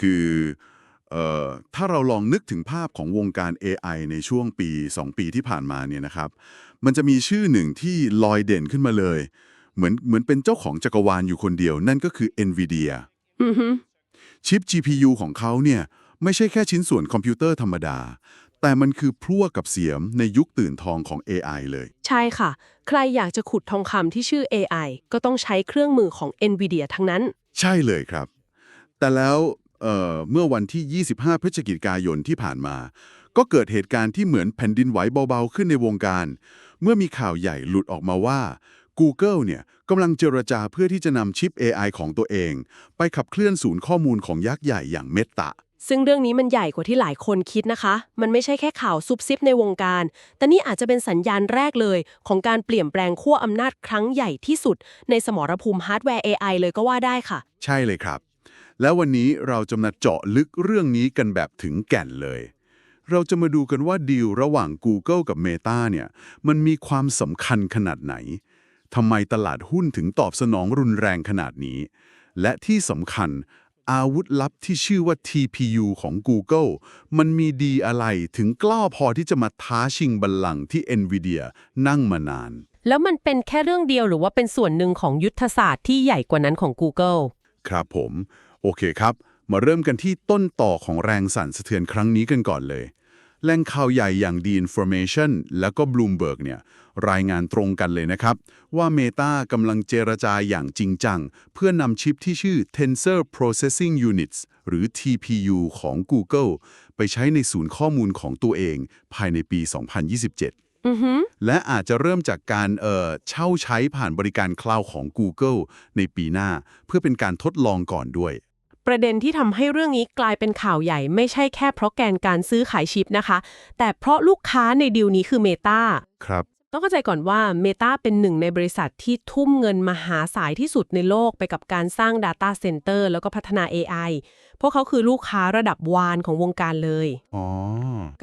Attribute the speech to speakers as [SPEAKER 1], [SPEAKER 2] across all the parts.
[SPEAKER 1] คือเอ่อถ้าเราลองนึกถึงภาพของวงการ AI ในช่วงปี 2 ปีที่ผ่านมาเนี่ยนะครับ มันจะมีชื่อหนึ่งที่ลอยเด่นขึ้นมาเลย เหมือนเหมือนเป็นเจ้าของจักรวาลอยู่คนเดียว นั่นก็คือ NVIDIA
[SPEAKER 2] อือฮึ
[SPEAKER 1] ชิป GPU ของเขาเนี่ยไม่ใช่แค่ชิ้นส่วนคอมพิวเตอร์ธรรมดา แต่มันคือพลั่วกับเสียมในยุคตื่นทองของ AI เลย
[SPEAKER 2] ใช่ค่ะ ใครอยากจะขุดทองคำที่ชื่อ AI ก็ต้องใช้เครื่องมือของ NVIDIA ทั้งนั้น
[SPEAKER 1] ใช่เลยครับ แต่แล้ว เอ่อเมื่อวันที่ 25 พฤศจิกายนที่ผ่านมา ก็เกิดเหตุการณ์ที่เหมือนแผ่นดินไหวเบาๆขึ้นในวงการ เมื่อมีข่าวใหญ่หลุดออกมาว่า Google เนี่ยกำลังเจรจาเพื่อที่จะนำชิป AI ของตัวเอง ไปขับเคลื่อนศูนย์ข้อมูลของยักษ์ใหญ่อย่างเมตา
[SPEAKER 2] ซึ่งเรื่องนี้มันใหญ่กว่าที่หลายคนคิดนะคะ มันไม่ใช่แค่ข่าวซุบซิบในวงการ แต่นี่อาจจะเป็นสัญญาณแรกเลย ของการเปลี่ยนแปลงขั้วอำนาจครั้งใหญ่ที่สุด ในสมรภูมิฮาร์ดแวร์ AI เลยก็ว่าได้ค่ะ
[SPEAKER 1] ใช่เลยครับ แล้ววันนี้เราจะมาเจาะลึกเรื่องนี้กันแบบถึงแก่นเลย เราจะมาดูกันว่าดีลระหว่าง Google กับ Meta เนี่ย มันมีความสำคัญขนาดไหนทำไมตลาดหุ้นถึงตอบสนองรุนแรงขนาดนี้ และที่สำคัญอาวุธลับที่ชื่อว่า TPU ของ Google มันมีดีอะไรถึงกล้าพอที่จะมาท้าชิงบัลลังก์ที่ NVIDIA นั่งมานาน
[SPEAKER 2] แล้วมันเป็นแค่เรื่องเดียวหรือว่าเป็นส่วนหนึ่งของยุทธศาสตร์ที่ใหญ่กว่านั้นของ Google
[SPEAKER 1] ครับผม โอเคครับ มาเริ่มกันที่ต้นต่อของแรงสั่นสะเทือนครั้งนี้กันก่อนเลย แหล่งข่าวใหญ่อย่าง The Information แล้วก็ Bloomberg เนี่ยรายงานตรงกันเลยนะครับ ว่า Meta กำลังเจรจาอย่างจริงจัง เพื่อนำชิปที่ชื่อ Tensor Processing Units หรือ TPU ของ Google ไปใช้ในศูนย์ข้อมูลของตัวเองภายในปี 2027
[SPEAKER 2] อือฮึ
[SPEAKER 1] และอาจจะเริ่มจากการเอ่อเช่าใช้ผ่านบริการคลาวด์ของ Google ในปีหน้า เพื่อเป็นการทดลองก่อนด้วย
[SPEAKER 2] ประเด็นที่ทำให้เรื่องนี้กลายเป็นข่าวใหญ่ไม่ใช่แค่เพราะแกนการซื้อขายชิปนะคะ แต่เพราะลูกค้าในดีลนี้คือ Meta
[SPEAKER 1] ครับ
[SPEAKER 2] ต้องเข้าใจก่อนว่า Meta เป็นหนึ่งในบริษัทที่ทุ่มเงินมหาศาลที่สุดในโลกไปกับการสร้าง Data Center แล้วก็พัฒนา AI พวกเขาคือลูกค้าระดับวานของวงการเลย
[SPEAKER 1] อ๋อ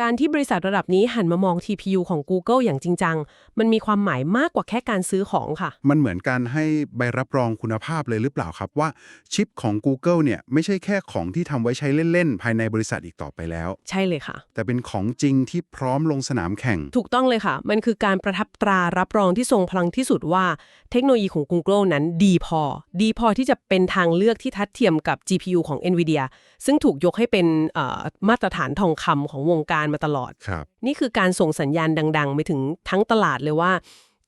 [SPEAKER 2] การที่บริษัทระดับนี้หันมามอง TPU ของ Google อย่างจริงจัง มันมีความหมายมากกว่าแค่การซื้อของค่ะ
[SPEAKER 3] มันเหมือนการให้ใบรับรองคุณภาพเลยหรือเปล่าครับว่าชิปของ Google เนี่ยไม่ใช่แค่ของที่ทำไว้ใช้เล่น ๆ ภายในบริษัทอีกต่อไปแล้ว
[SPEAKER 2] ใช่เลยค่ะ
[SPEAKER 3] แต่เป็นของจริงที่พร้อมลงสนามแข่ง
[SPEAKER 2] ถูกต้องเลยค่ะ มันคือการประทับตรารับรองที่ทรงพลังที่สุดว่า เทคโนโลยีของ Google นั้นดีพอ ดีพอที่จะเป็นทางเลือกที่ทัดเทียมกับ GPU ของ NVIDIA ซึ่งถูกยกให้เป็นเอ่อมาตรฐานทองคำของวงการมาตลอด
[SPEAKER 3] ครับ
[SPEAKER 2] นี่คือการส่งสัญญาณดัง ๆ ไปถึงทั้งตลาดเลยว่า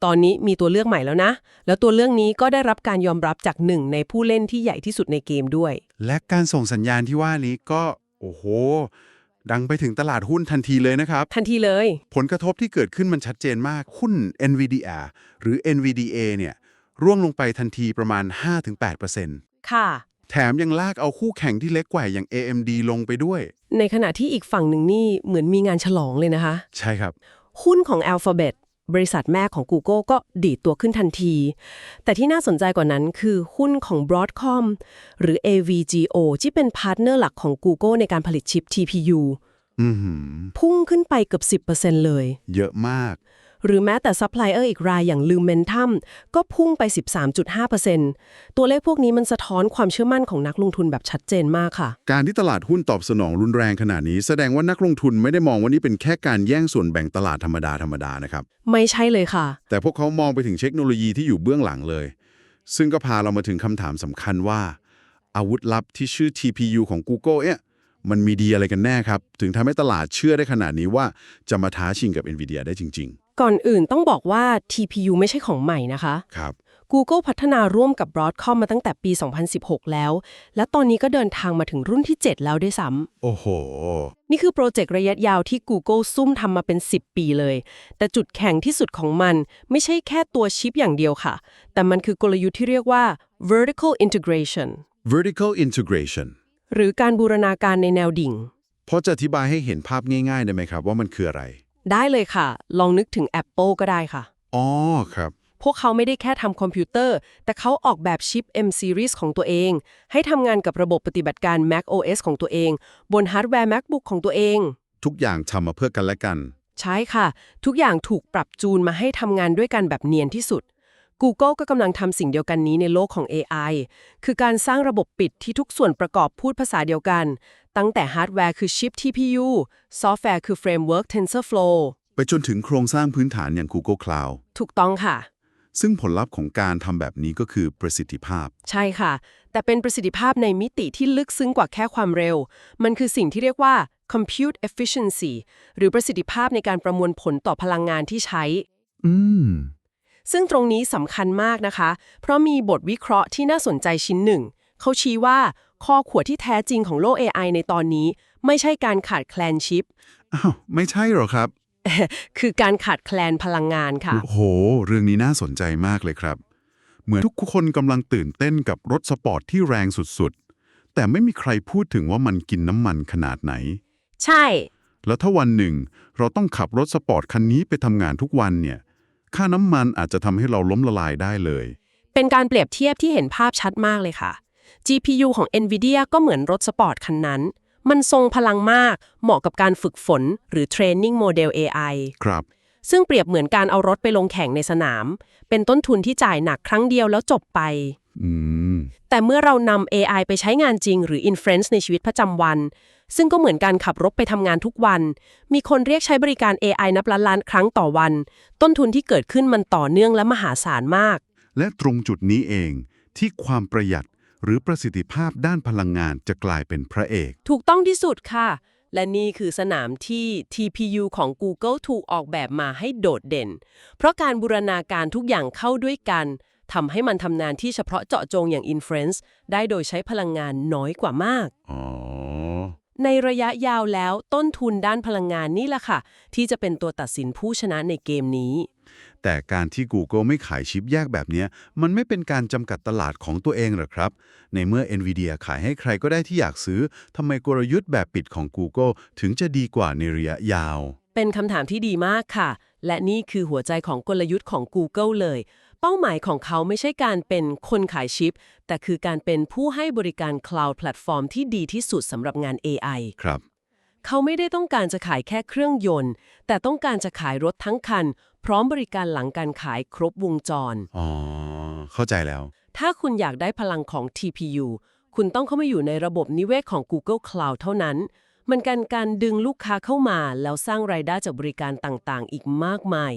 [SPEAKER 2] ตอนนี้มีตัวเลือกใหม่แล้วนะ แล้วตัวเลือกนี้ก็ได้รับการยอมรับจากหนึ่งในผู้เล่นที่ใหญ่ที่สุดในเกมด้วย
[SPEAKER 3] และการส่งสัญญาณที่ว่านี้ก็โอ้โหดังไปถึงตลาดหุ้นทันทีเลยนะครับ
[SPEAKER 2] ทันทีเลย
[SPEAKER 3] ผลกระทบที่เกิดขึ้นมันชัดเจนมากหุ้น NVIDIA หรือ NVDA เนี่ยร่วงลงไปทันทีประมาณ 5-8%
[SPEAKER 2] ค่ะ
[SPEAKER 3] แถมยังลากเอาคู่แข่งที่เล็กกว่าอย่าง AMD ลงไปด้วย
[SPEAKER 2] ในขณะที่อีกฝั่งหนึ่งนี่เหมือนมีงานฉลองเลยนะคะ
[SPEAKER 3] ใช่ครับ
[SPEAKER 2] หุ้นของ Alphabet บริษัทแม่ของ Google ก็ดีดตัวขึ้นทันที แต่ที่น่าสนใจกว่านั้นคือหุ้นของ Broadcom หรือ AVGO ที่เป็นพาร์ทเนอร์หลักของ Google ในการผลิตชิป TPU
[SPEAKER 3] อือหือ
[SPEAKER 2] พุ่งขึ้นไปเกือบ 10%เลย
[SPEAKER 3] เยอะมาก
[SPEAKER 2] หรือแม้แต่ซัพพลายเออร์อีกรายอย่าง Lumentum ก็พุ่งไป 13.5%ตัวเลขพวกนี้มันสะท้อนความเชื่อมั่นของนักลงทุนแบบชัดเจนมากค่ะ
[SPEAKER 1] การที่ตลาดหุ้นตอบสนองรุนแรงขนาดนี้ แสดงว่านักลงทุนไม่ได้มองว่านี่เป็นแค่การแย่งส่วนแบ่งตลาดธรรมดาธรรมดานะครับ
[SPEAKER 2] ไม่ใช่เลยค่ะ
[SPEAKER 1] แต่พวกเขามองไปถึงเทคโนโลยีที่อยู่เบื้องหลังเลย ซึ่งก็พาเรามาถึงคำถามสำคัญว่า อาวุธลับที่ชื่อ TPU ของ Google เนี่ยมันมีดีอะไรกันแน่ครับ ถึงทำให้ตลาดเชื่อได้ขนาดนี้ว่าจะมาท้าชิงกับ NVIDIA ได้จริง
[SPEAKER 2] ก่อนอื่นต้องบอกว่า TPU ไม่ใช่ของใหม่นะคะ
[SPEAKER 1] ๆครับ
[SPEAKER 2] Google พัฒนาร่วมกับ Broadcom มาตั้งแต่ปี 2016 แล้ว และตอนนี้ก็เดินทางมาถึงรุ่นที่ 7 แล้วด้วยซ้
[SPEAKER 1] โอ้โหำ
[SPEAKER 2] นี่คือโปรเจกต์ระยะยาวที่ Google ซุ่มทำมาเป็น 10 ปีเลย แต่จุดแข็งที่สุดของมัน ไม่ใช่แค่ตัวชิปอย่างเดียวค่ะ แต่มันคือกลยุทธ์ที่เรียกว่า vertical integration
[SPEAKER 1] vertical integration
[SPEAKER 2] หรือการบูรณาการในแนวดิ่ง
[SPEAKER 1] พอจะอธิบายให้เห็นภาพง่ายๆได้ไหมครับว่ามันคืออะไร
[SPEAKER 2] ได้เลยค่ะ ลองนึกถึง Apple ก็ได้ค่ะ
[SPEAKER 1] อ๋อครับ
[SPEAKER 2] พวกเขาไม่ได้แค่ทำคอมพิวเตอร์ แต่เขาออกแบบชิป M Series ของตัวเอง ให้ทำงานกับระบบปฏิบัติการ Mac OS ของตัวเอง บนฮาร์ดแวร์ MacBook ของตัวเอง
[SPEAKER 1] ทุกอย่างทำมาเพื่อกันและกัน
[SPEAKER 2] ใช่ค่ะ ทุกอย่างถูกปรับจูนมาให้ทำงานด้วยกันแบบเนียนที่สุด Google ก็กำลังทำสิ่งเดียวกันนี้ในโลกของ AI คือการสร้างระบบปิดที่ทุกส่วนประกอบพูดภาษาเดียวกัน ตั้งแต่ฮาร์ดแวร์คือ Chip TPU ซอฟต์แวร์คือ Framework TensorFlow
[SPEAKER 1] ไปจนถึงโครงสร้างพื้นฐานอย่าง Google Cloud
[SPEAKER 2] ถูกต้องค่ะ
[SPEAKER 1] ซึ่งผลลัพธ์ของการทำแบบนี้ก็คือประสิทธิภาพ
[SPEAKER 2] ใช่ค่ะ แต่เป็นประสิทธิภาพในมิติที่ลึกซึ้งกว่าแค่ความเร็ว มันคือสิ่งที่เรียกว่า compute efficiency หรือประสิทธิภาพในการประมวลผลต่อพลังงานที่ใช้
[SPEAKER 1] อืม
[SPEAKER 2] ซึ่งตรงนี้สำคัญมากนะคะ เพราะมีบทวิเคราะห์ที่น่าสนใจชิ้นหนึ่ง เขาชี้ว่าข้อขวดที่แท้จริงของโลก AI ในตอนนี้ ไม่ใช่การขาดแคลนชิป
[SPEAKER 1] อ้าวไม่ใช่หรอครับ
[SPEAKER 2] คือการขาดแคลนพลังงานค่ะ
[SPEAKER 1] โอ้โห เรื่องนี้น่าสนใจมากเลยครับ เหมือนทุกคนกำลังตื่นเต้นกับรถสปอร์ตที่แรงสุดๆ แต่ไม่มีใครพูดถึงว่ามันกินน้ำมันขนาดไหน
[SPEAKER 2] ใช่
[SPEAKER 1] แล้วถ้าวันหนึ่ง เราต้องขับรถสปอร์ตคันนี้ไปทำงานทุกวันเนี่ย ค่าน้ำมันอาจจะทำให้เราล้มละลายได้เลย
[SPEAKER 2] เป็นการเปรียบเทียบที่เห็นภาพชัดมากเลยค่ะ GPU ของ NVIDIA ก็เหมือนรถสปอร์ตคันนั้น มันทรงพลังมาก เหมาะกับการฝึกฝน หรือ Training Model AI
[SPEAKER 1] ครับ
[SPEAKER 2] ซึ่งเปรียบเหมือนการเอารถไปลงแข่งในสนาม เป็นต้นทุนที่จ่ายหนักครั้งเดียวแล้วจบไป
[SPEAKER 1] อืม
[SPEAKER 2] แต่เมื่อเรานำ AI ไปใช้งานจริง หรือ inference ในชีวิตประจำวัน ซึ่งก็เหมือนการขับรถไปทำงานทุกวัน มีคนเรียกใช้บริการ AI นับล้านล้านครั้งต่อวัน ต้นทุนที่เกิดขึ้นมันต่อเนื่องและมหาศาลมาก
[SPEAKER 1] และตรงจุดนี้เองที่ความประหยัดหรือประสิทธิภาพด้านพลังงานจะกลายเป็นพระเอก
[SPEAKER 2] ถูกต้องที่สุดค่ะ และนี่คือสนามที่ TPU ของ Google ถูกออกแบบมาให้โดดเด่น เพราะการบูรณาการทุกอย่างเข้าด้วยกันทำให้มันทำงานที่เฉพาะเจาะจงอย่าง Inference ได้โดยใช้พลังงานน้อยกว่ามาก
[SPEAKER 1] อ๋อ
[SPEAKER 2] ในระยะยาวแล้วต้นทุนด้านพลังงานนี่แหละค่ะ ที่จะเป็นตัวตัดสินผู้ชนะในเกมนี้
[SPEAKER 1] แต่การที่ Google ไม่ขายชิปแยกแบบเนี้ยมันไม่เป็นการจำกัดตลาดของตัวเองหรอครับ ในเมื่อ NVIDIA ขายให้ใครก็ได้ที่อยากซื้อทำไมกลยุทธ์แบบปิดของ Google ถึงจะดีกว่าในระยะยาว
[SPEAKER 2] เป็นคำถามที่ดีมากค่ะ และนี่คือหัวใจของกลยุทธ์ของ Google เลย เป้าหมายของเขาไม่ใช่การเป็นคนขายชิป แต่คือการเป็นผู้ให้บริการ Cloud Platform ที่ดีที่สุดสำหรับงาน AI
[SPEAKER 1] ครับ
[SPEAKER 2] เขาไม่ได้ต้องการจะขายแค่เครื่องยนต์ แต่ต้องการจะขายรถทั้งคัน พร้อมบริการหลังการขายครบวงจร
[SPEAKER 1] อ๋อ เข้าใจแล้ว
[SPEAKER 2] ถ้าคุณอยากได้พลังของ TPU คุณต้องเข้ามาอยู่ในระบบนิเวศของ Google Cloud เท่านั้น มันการการดึงลูกค้าเข้ามาแล้วสร้างรายได้จากบริการต่างๆ อีกมากมาย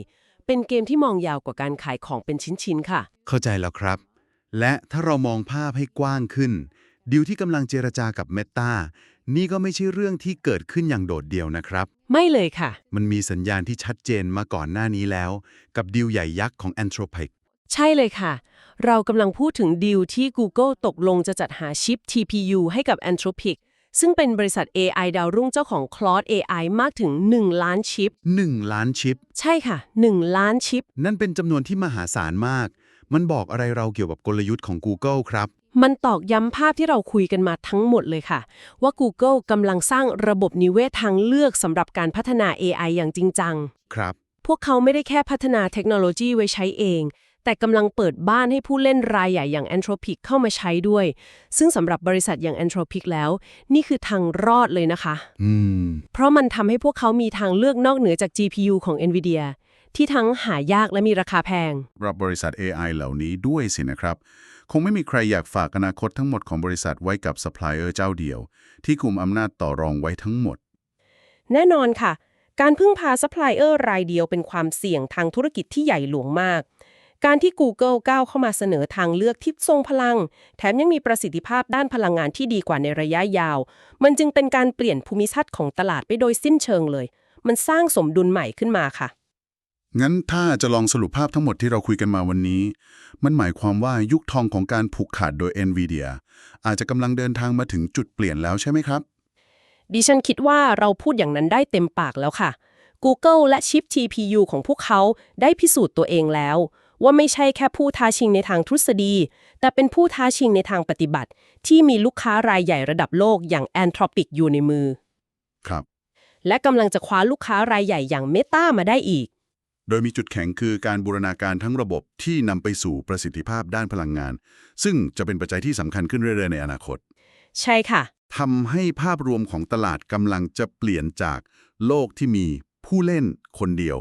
[SPEAKER 2] เป็นเกมที่มองยาวกว่าการขายของเป็นชิ้นๆค่ะ
[SPEAKER 1] เข้าใจแล้วครับ และถ้าเรามองภาพให้กว้างขึ้น ดิวที่กำลังเจรจากับ Meta นี่ก็ไม่ใช่เรื่องที่เกิดขึ้นอย่างโดดเดี่ยวนะครับ
[SPEAKER 2] ไม่เลยค่ะ
[SPEAKER 1] มันมีสัญญาณที่ชัดเจนมาก่อนหน้านี้แล้ว กับดิวใหญ่ยักษ์ของ Anthropic
[SPEAKER 2] ใช่เลยค่ะ เรากำลังพูดถึงดีลที่ Google ตกลงจะจัดหาชิป TPU ให้กับ Anthropic ซึ่งเป็นบริษัท AI ดาวรุ่งเจ้าของ Claude AI มากถึง 1 ล้านชิป
[SPEAKER 1] 1 ล้านชิป
[SPEAKER 2] ใช่ค่ะ 1 ล้านชิป
[SPEAKER 1] นั่นเป็นจำนวนที่มหาศาลมาก มันบอกอะไรเราเกี่ยวกับกลยุทธ์ของ Google ครับ
[SPEAKER 2] มันตอกย้ำภาพที่เราคุยกันมาทั้งหมดเลยค่ะ ว่า Google กำลังสร้างระบบนิเวศทางเลือกสำหรับการพัฒนา AI อย่างจริงจัง
[SPEAKER 1] ครับ
[SPEAKER 2] พวกเขาไม่ได้แค่พัฒนาเทคโนโลยีไว้ใช้เอง แต่กำลังเปิดบ้านให้ผู้เล่นรายใหญ่อย่าง Anthropic เข้ามาใช้ด้วย ซึ่งสำหรับบริษัทอย่าง Anthropic แล้ว นี่คือทางรอดเลยนะคะ
[SPEAKER 1] อืม
[SPEAKER 2] เพราะมันทำให้พวกเขามีทางเลือกนอกเหนือจาก GPU ของ NVIDIA ที่ทั้งหายากและมีราคาแพง
[SPEAKER 1] รับบริษัท AI เหล่านี้ด้วยสินะครับ คงไม่มีใครอยากฝากอนาคตทั้งหมดของบริษัทไว้กับซัพพลายเออร์เจ้าเดียว ที่กุมอำนาจต่อรองไว้ทั้งหมด
[SPEAKER 2] แน่นอนค่ะ การพึ่งพาซัพพลายเออร์รายเดียวเป็นความเสี่ยงทางธุรกิจที่ใหญ่หลวงมาก การที่ Google ก้าวเข้ามาเสนอทางเลือกที่ทรงพลัง แถมยังมีประสิทธิภาพด้านพลังงานที่ดีกว่าในระยะยาว มันจึงเป็นการเปลี่ยนภูมิทัศน์ของตลาดไปโดยสิ้นเชิงเลย มันสร้างสมดุลใหม่ขึ้นมาค่ะ
[SPEAKER 1] งั้นถ้าจะลองสรุปภาพทั้งหมดที่เราคุยกันมาวันนี้ มันหมายความว่ายุคทองของการผูกขาดโดย NVIDIA อาจจะกำลังเดินทางมาถึงจุดเปลี่ยนแล้วใช่ไหมครับ
[SPEAKER 2] ดิฉันคิดว่าเราพูดอย่างนั้นได้เต็มปากแล้วค่ะ Google และชิป TPU ของพวกเขาได้พิสูจน์ตัวเองแล้ว ว่าไม่ใช่แค่ผู้ท้าชิงในทางทฤษฎี แต่เป็นผู้ท้าชิงในทางปฏิบัติ ที่มีลูกค้ารายใหญ่ระดับโลกอย่าง Anthropic อยู่ในมือ
[SPEAKER 1] ครับ
[SPEAKER 2] และกำลังจะคว้าลูกค้ารายใหญ่อย่าง Meta มาได้อีก
[SPEAKER 1] โดยมีจุดแข็งคือการบูรณาการทั้งระบบที่นำไปสู่ประสิทธิภาพด้านพลังงาน ซึ่งจะเป็นปัจจัยที่สำคัญขึ้นเรื่อยๆในอนาคต
[SPEAKER 2] ใช่ค่ะ
[SPEAKER 1] ทำให้ภาพรวมของตลาดกำลังจะเปลี่ยนจากโลกที่มีผู้เล่นคนเดียว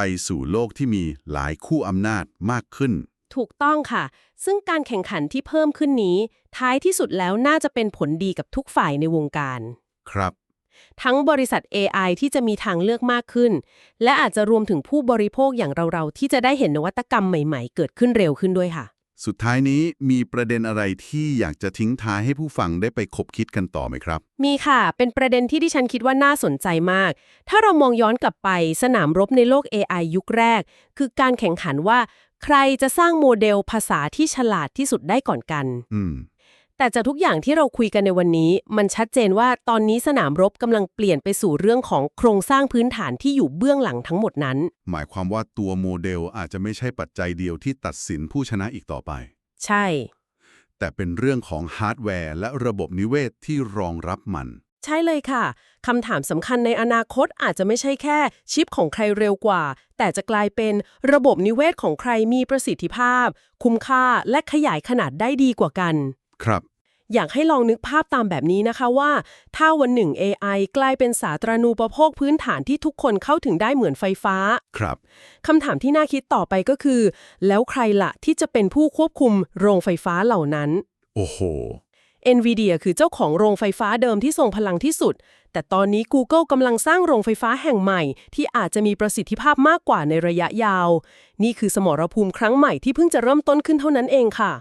[SPEAKER 1] ไปสู่โลกที่มีหลายคู่อำนาจมากขึ้น
[SPEAKER 2] ถูกต้องค่ะ ซึ่งการแข่งขันที่เพิ่มขึ้นนี้ ท้ายที่สุดแล้วน่าจะเป็นผลดีกับทุกฝ่ายในวงการ
[SPEAKER 3] ครับ
[SPEAKER 2] ทั้งบริษัท AI ที่จะมีทางเลือกมากขึ้น และอาจจะรวมถึงผู้บริโภคอย่างเราๆที่จะได้เห็นนวัตกรรมใหม่ ๆ เกิดขึ้นเร็วขึ้นด้วยค่ะ
[SPEAKER 1] สุดท้ายนี้มีประเด็นอะไรที่อยากจะทิ้งท้ายให้ผู้ฟังได้ไปคบคิดกันต่อไหมครับ
[SPEAKER 2] มีค่ะ เป็นประเด็นที่ดิฉันคิดว่าน่าสนใจมาก ถ้าเรามองย้อนกลับไปสนามรบในโลก AI ยุคแรก คือการแข่งขันว่า ใครจะสร้างโมเดลภาษาที่ฉลาดที่สุดได้ก่อนกัน
[SPEAKER 1] อืม
[SPEAKER 2] แต่จากทุกอย่างที่เราคุยกันในวันนี้ มันชัดเจนว่าตอนนี้สนามรบกำลังเปลี่ยนไปสู่เรื่องของโครงสร้างพื้นฐานที่อยู่เบื้องหลังทั้งหมดนั้น
[SPEAKER 1] หมายความว่าตัวโมเดลอาจจะไม่ใช่ปัจจัยเดียวที่ตัดสินผู้ชนะอีกต่อไป
[SPEAKER 2] ใช่
[SPEAKER 1] แต่เป็นเรื่องของฮาร์ดแวร์และระบบนิเวศที่รองรับมัน
[SPEAKER 2] ใช่เลยค่ะคำถามสำคัญในอนาคตอาจจะไม่ใช่แค่ชิปของใครเร็วกว่า แต่จะกลายเป็นระบบนิเวศของใครมีประสิทธิภาพ คุ้มค่าและขยายขนาดได้ดีกว่ากัน
[SPEAKER 1] ครับ
[SPEAKER 2] อยากให้ลองนึกภาพตามแบบนี้นะคะว่า ถ้าวันหนึ่ง AI กลายเป็นสาธารณูปโภคพื้นฐานที่ทุกคนเข้าถึงได้เหมือนไฟฟ้า
[SPEAKER 1] ครับ
[SPEAKER 2] คำถามที่น่าคิดต่อไปก็คือ แล้วใครละที่จะเป็นผู้ควบคุมโรงไฟฟ้าเหล่านั้น
[SPEAKER 1] โอ้โห
[SPEAKER 2] NVIDIA คือเจ้าของโรงไฟฟ้าเดิมที่ทรงพลังที่สุด แต่ตอนนี้ Google กำลังสร้างโรงไฟฟ้าแห่งใหม่ ที่อาจจะมีประสิทธิภาพมากกว่าในระยะยาว นี่คือสมรภูมิครั้งใหม่ที่เพิ่งจะเริ่มต้นขึ้นเท่านั้นเองค่ะ